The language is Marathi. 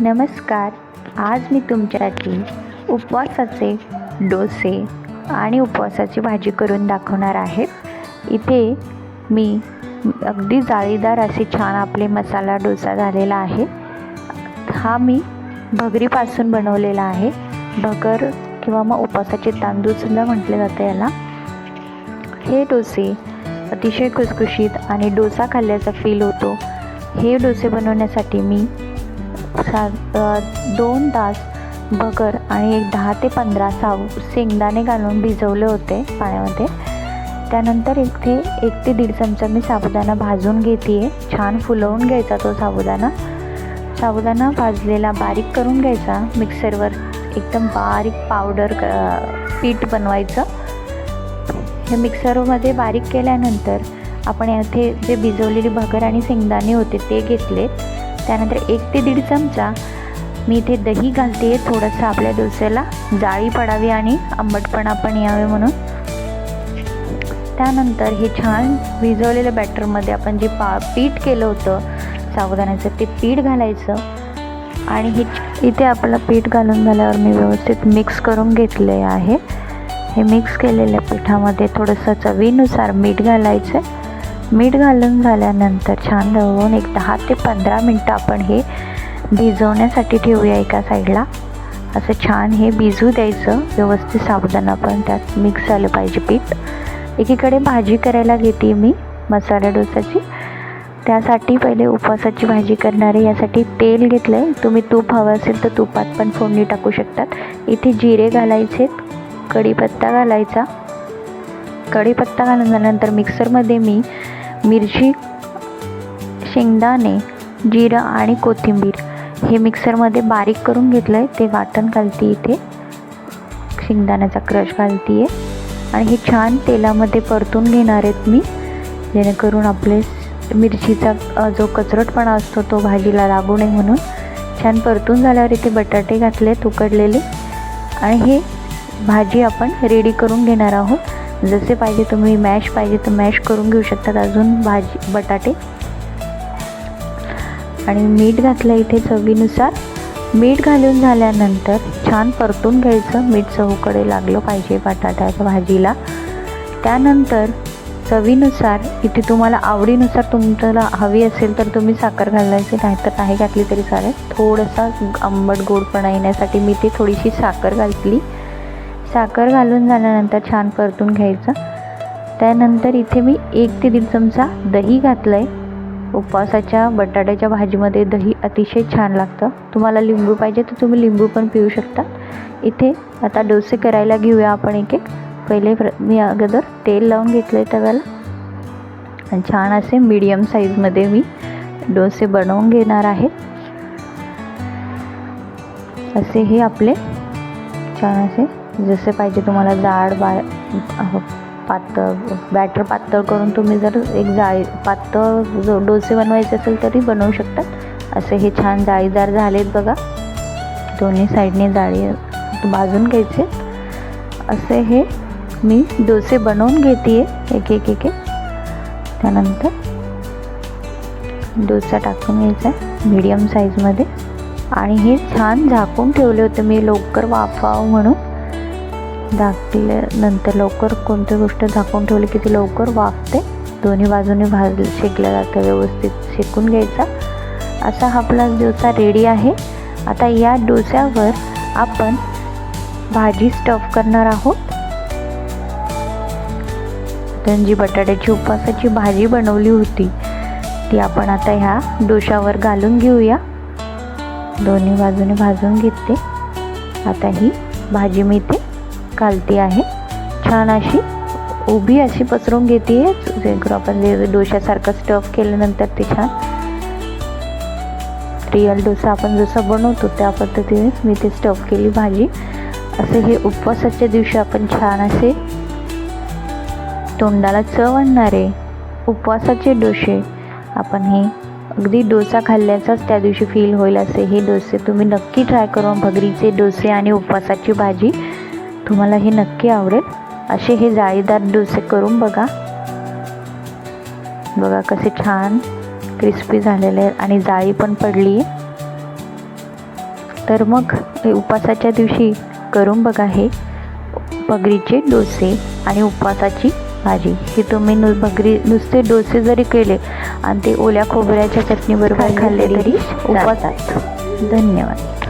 नमस्कार. आज मी तुमच्यासाठी उपवासाचे डोसे आणि उपवासाची भाजी करून दाखवणार आहे. इथे मी अगदी जाळीदार असे छान आपले मसाला डोसा झालेला आहे. हा मी भगरीपासून बनवलेला आहे. भगर किंवा मग उपवासाचे तांदूळसुद्धा म्हटले जाते याला. हे डोसे अतिशय खुसखुशीत आणि डोसा खाल्ल्याचा फील होतो. हे डोसे बनवण्यासाठी मी सा दोन तास भगर आणि एक दहा ते पंधरा साव शेंगदाणे घालून भिजवले होते पाण्यामध्ये. त्यानंतर एक ते एक ते दीड चमचा मी साबुदाणा भाजून घेते आहे छान फुलवून घ्यायचा तो साबुदाणा. साबुदाणा भाजलेला बारीक करून घ्यायचा मिक्सरवर. एकदम बारीक पावडर क- पीठ बनवायचं. हे मिक्सरमध्ये बारीक केल्यानंतर आपण येथे जे भिजवलेली भगर आणि शेंगदाणे होते ते घेतले त्यानंतर एक ते दीड चमचा मी इथे दही घालते. थोडंसं आपल्या डोस्याला जाळी पडावी आणि आंबटपणा पण यावे म्हणून. त्यानंतर हे छान भिजवलेल्या बॅटरमध्ये आपण जे पा पीठ केलं होतं साबुदाण्याचं ते पीठ घालायचं. आणि हे इथे आपलं पीठ घालून झाल्यावर मी व्यवस्थित मिक्स करून घेतले आहे. हे मिक्स केलेल्या पिठामध्ये थोडंसं चवीनुसार मीठ घालायचं मीठ घालून झाल्यानंतर छान दळून एक दहा ते पंधरा मिनटं आपण हे भिजवण्यासाठी ठेवूया एका साईडला. असं छान हे भिजू द्यायचं. व्यवस्थित साबुदाणा पण त्यात मिक्स झालं पाहिजे पीठ. एकीकडे भाजी करायला घेते मी मसाला डोसाची. त्यासाठी पहिले उपवासाची भाजी करणारे यासाठी तेल घेतलं आहे तुम्ही तूप हवं असेल तर तुपात पण फोडणी टाकू शकतात. इथे जिरे घालायचे कढीपत्ता घालायचा. कढीपत्ता घालून झाल्यानंतर मिक्सरमध्ये मी मिरची शेंगदाणे जिरं आणि कोथिंबीर हे मिक्सरमध्ये बारीक करून घेतलं आहे ते वाटण घालते इथे. शेंगदाण्याचा क्रश घालते आहे आणि हे छान तेलामध्ये परतून घेणार आहेत मी. जेणेकरून आपले मिरचीचा जो कचरटपणा असतो तो भाजीला लागू नये म्हणून. छान परतून झाल्यावर इथे बटाटे घातले उकडलेले. आणि हे भाजी आपण रेडी करून घेणार आहोत. जसे पाहिजे तुम्ही मॅश पाहिजे तर मॅश करून घेऊ शकतात अजून भाजी बटाटे. आणि मीठ घातलं इथे चवीनुसार. मीठ घालून झाल्यानंतर छान परतून घ्यायचं. मीठ चहूकडे लागलं पाहिजे बटाट्याच्या भाजीला. त्यानंतर चवीनुसार इथे तुम्हाला आवडीनुसार तुमच्याला हवी असेल तर तुम्ही साखर घालायची नाहीतर नाही घातली तरी चालेल. थोडासा आंबट गोडपणा येण्यासाठी मी ते थोडीशी साखर घातली. साखर घालून झाल्यानंतर छान परतून घ्यायचं. त्यानंतर इथे मी एक ते दीड चमचा दही घातलं आहे उपवासाच्या बटाट्याच्या भाजीमध्ये दही अतिशय छान लागतं. तुम्हाला लिंबू पाहिजे तर तुम्ही लिंबू पण पिऊ शकता. इथे आता डोसे करायला घेऊया आपण एक एक. पहिले प्र मी अगोदर तेल लावून घेतलं आहे तव्याला. आणि छान असे मीडियम साईजमध्ये मी डोसे बनवून घेणार आहे. असे हे आपले छान असे जसे पाहिजे तुम्हाला जाड बा पातळ बॅटर पातळ करून तुम्ही जर एक जाळी पातळ जो डोसे बनवायचे असेल तरी बनवू शकतात असे हे छान जाळीदार झालेत बघा. दोन्ही साईडने जाळी भाजून घ्यायचे. असे हे मी डोसे बनवून घेते एक एक एक एक. त्यानंतर डोसा टाकून घ्यायचा आहे मीडियम साईजमध्ये आणि हे छान झाकून ठेवले होते मी लवकर वाफावं म्हणून. झाकल्यानंतर लवकर कोणती गोष्ट झाकून ठेवली की ती लवकर वाफते. दोन्ही बाजूने भाज शेकलं जातं. व्यवस्थित शेकून घ्यायचा. असा हा आपला डोसा रेडी आहे. आता या डोस्यावर आपण भाजी स्टफ करणार आहोत. तर जी बटाट्याची उपवासाची भाजी बनवली होती ती आपण आता ह्या डोशावर घालून घेऊया. दोन्ही बाजूने भाजून घेते. आता ही भाजी मी इथे घालते आहे. छान अशी उभी अशी पसरून घेते जेणेकरून आपण जे डोशासारखं स्टफ केल्यानंतर ते छान रिअल डोसा आपण जसं बनवतो त्या पद्धतीनेच मी ते स्टफ केली भाजी. असे हे उपवासाच्या दिवशी आपण छान असे तोंडाला चव आणणारे उपवासाचे डोसे आपण हे अगदी डोसा खाल्ल्याचाच त्या दिवशी फील होईल असे हे डोसे तुम्ही नक्की ट्राय करून भगरीचे डोसे आणि उपवासाची भाजी तुम्हाला हे नक्की आवडेल. असे हे जाळीदार डोसे करून बघा. बघा कसे छान क्रिस्पी झालेले आहेत आणि जाळी पण पडली आहे तर मग हे उपवासाच्या दिवशी करून बघा हे भगरीचे डोसे आणि उपवासाची भाजी. हे तुम्ही नु भगरी नुसते डोसे जरी केले आणि ते ओल्या खोबऱ्याच्या चटणीबरोबर खाल्ले खाल्ले तरी तरी उपवासात धन्यवाद.